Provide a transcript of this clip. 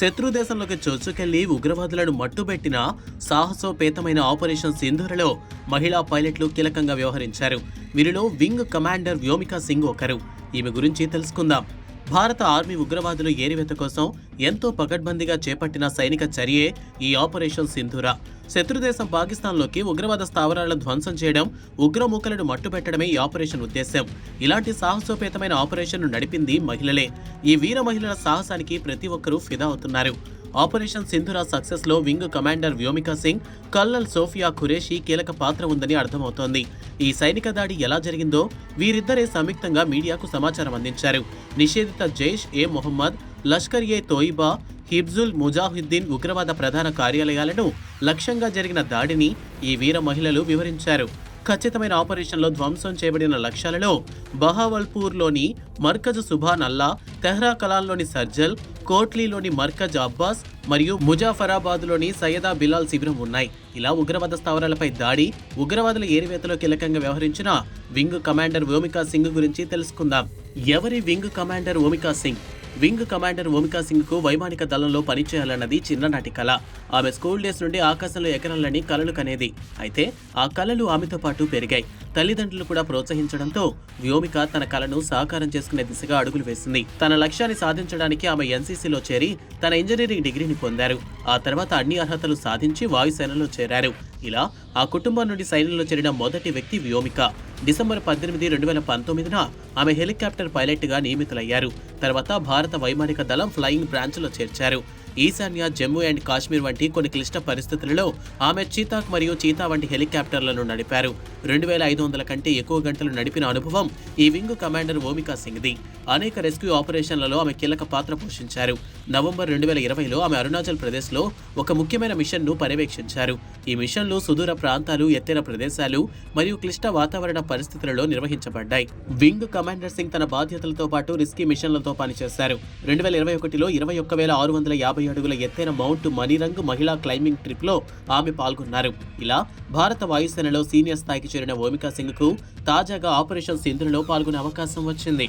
శత్రు దేశంలోకి చొచ్చుకెళ్ళి ఉగ్రవాదులను మట్టుబెట్టిన సాహసోపేతమైన ఆపరేషన్ సింధూరలో మహిళా పైలట్లు కీలకంగా వ్యవహరించారు. వీరిలో వింగ్ కమాండర్ వ్యోమికా సింగ్ ఒకరు. ఈమె గురించి తెలుసుకుందాం. భారత ఆర్మీ ఉగ్రవాదులు ఏరివేత కోసం ఎంతో పకడ్బందీగా చేపట్టిన సైనిక చర్యే ఈ ఆపరేషన్ సింధూర. శత్రుదేశం పాకిస్తాన్లోకి ఉగ్రవాద స్థావరాలను ధ్వంసం చేయడం ఉగ్రమూకలను మట్టుపెట్టడమే ఈ ఆపరేషన్ ఉద్దేశం ఇలాంటి సాహసోపేతమైన ఆపరేషన్ను నడిపింది మహిళలే. ఈ వీర మహిళల సాహసానికి ప్రతి ఒక్కరూ ఫిదా అవుతున్నారు. Operation Sindoor సక్సెస్లో wing commander Vyomika Singh colonel Sofiya Qureshi కీలక పాత్ర ఉందని అర్థమవుతోంది. ఈ సైనిక దాడి ఎలా జరిగిందో వీరిద్దరే సంయుక్తంగా మీడియాకు సమాచారం అందించారు. నిషేధిత జైష్ ఏ మొహమ్మద్ లష్కర్ ఏ తోయిబా హిబ్జుల్ ముజాహిద్దీన్ ఉగ్రవాద ప్రధాన కార్యాలయాలను లక్ష్యంగా జరిగిన దాడిని ఈ వీర మహిళలు వివరించారు. ఖచ్చితమైన ఆపరేషన్లో ధ్వంసం చేయబడిన లక్ష్యాలలో బహావల్పూర్లోని మర్కజ్ సుభాన్ అల్లా తెహ్రా కలాన్లోని సర్జల్ కోట్లీలోని మర్కజ్ అబ్బాస్ మరియు ముజాఫరాబాద్లోని సయ్యదా బిలాల్ శిబిరం ఉన్నాయి. ఇలా ఉగ్రవాద స్థావరాలపై దాడి ఉగ్రవాదుల ఏరివేతలో కీలకంగా వ్యవహరించిన వింగ్ కమాండర్ ఓమికా సింగ్ గురించి తెలుసుకుందాం. ఎవరి wing commander Omika Singh? Wing commander Omika సింగ్కు వైమానిక దళంలో పనిచేయాలన్నది చిన్ననాటి కళ ఆమె స్కూల్ డేస్ నుండి ఆకాశంలో ఎకరాలని కలలు కనేది. అయితే ఆ కళలు ఆమెతో పాటు పెరిగాయి. తల్లిదండ్రులు కూడా ప్రోత్సహించడంతో వ్యోమిక తన కళను సాకారం చేసుకునే దిశగా అడుగులు వేసింది. తన లక్ష్యాన్ని సాధించడానికి ఆమె ఎన్సీసీలో చేరి తన ఇంజనీరింగ్ డిగ్రీని పొందారు. ఆ తర్వాత అన్ని అర్హతలు సాధించి వాయుసేనలో చేరారు. ఇలా ఆ కుటుంబం నుండి సైన్యంలో చేరిన మొదటి వ్యక్తి వ్యోమిక. డిసెంబర్ పద్దెనిమిది రెండు వేల పంతొమ్మిదిన ఆమె హెలికాప్టర్ పైలట్గా నియమితులయ్యారు. తర్వాత భారత వైమానిక దళం ఫ్లయింగ్ బ్రాంచ్లో చేర్చారు. ఈశాన్య జమ్మూ అండ్ కాశ్మీర్ వంటి కొన్ని క్లిష్ట పరిస్థితులలో ఆమె చీతాక్ మరియు చీతా వంటి హెలికాప్టర్లను నడిపారు. రెండు వేల ఐదు వందల కంటే ఎక్కువ గంటలు నడిపిన అనుభవం ఈ వింగ్ కమాండర్ ఓమికా సింగ్ది. అనేక రెస్క్యూ ఆపరేషన్లలో ఆమె కీలక పాత్ర పోషించారు. నవంబర్ రెండు వేల ఇరవైలో ఆమె అరుణాచల్ ప్రదేశ్లో ఒక ముఖ్యమైన మిషన్ను పర్యవేక్షించారు. ఈ మిషన్లు సుదూర ప్రాంతాలు ఎత్తైన ప్రదేశాలు మరియు క్లిష్ట వాతావరణ పరిస్థితులలో నిర్వహించబడ్డాయి. వింగ్ కమాండర్ సింగ్ తన బాధ్యతలతో పాటు రిస్కీ మిషన్లతో పనిచేశారు. రెండు వేల ఇరవై ఒకటిలో ఇరవై ఒక్క వేల ఆరు వందల యాభై అడుగుల ఎత్తైన మౌంట్ మణిరంగ్ మహిళా క్లైంబింగ్ ట్రిప్లో ఆమె పాల్గొన్నారు. ఇలా భారత వాయుసేనలో సీనియర్ స్థాయికి చేరిన ఓమికా సింగ్కు తాజాగా ఆపరేషన్ సింధులో పాల్గొనే అవకాశం వచ్చింది.